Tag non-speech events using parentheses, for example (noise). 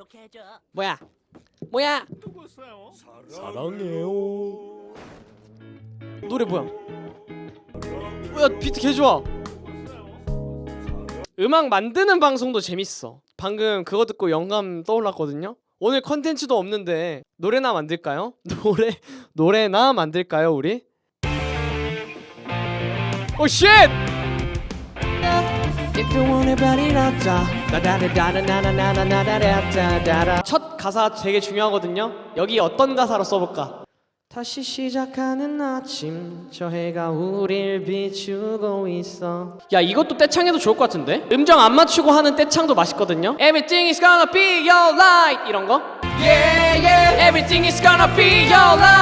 만족해줘. 뭐야? 뭐야? 누구세요? 사랑해요. 노래 뭐야? 뭐야 비트 개 좋아. 음악 만드는 방송도 재밌어. 방금 그거 듣고 영감 떠올랐거든요. 오늘 컨텐츠도 없는데 노래나 만들까요? (laughs) 노래 노래나 만들까요 우리? 오 쉣! 첫 가사 되게 중요하거든요 여기 어떤 가사로 써볼까 다시 시작하는 아침 저 해가 우릴 비추고 있어 야 이것도 떼창해도 좋을 것 같은데? 음정 안 맞추고 하는 떼창도 맛있거든요 Everything is gonna be your light 이런 거 Yeah yeah Everything is gonna be your light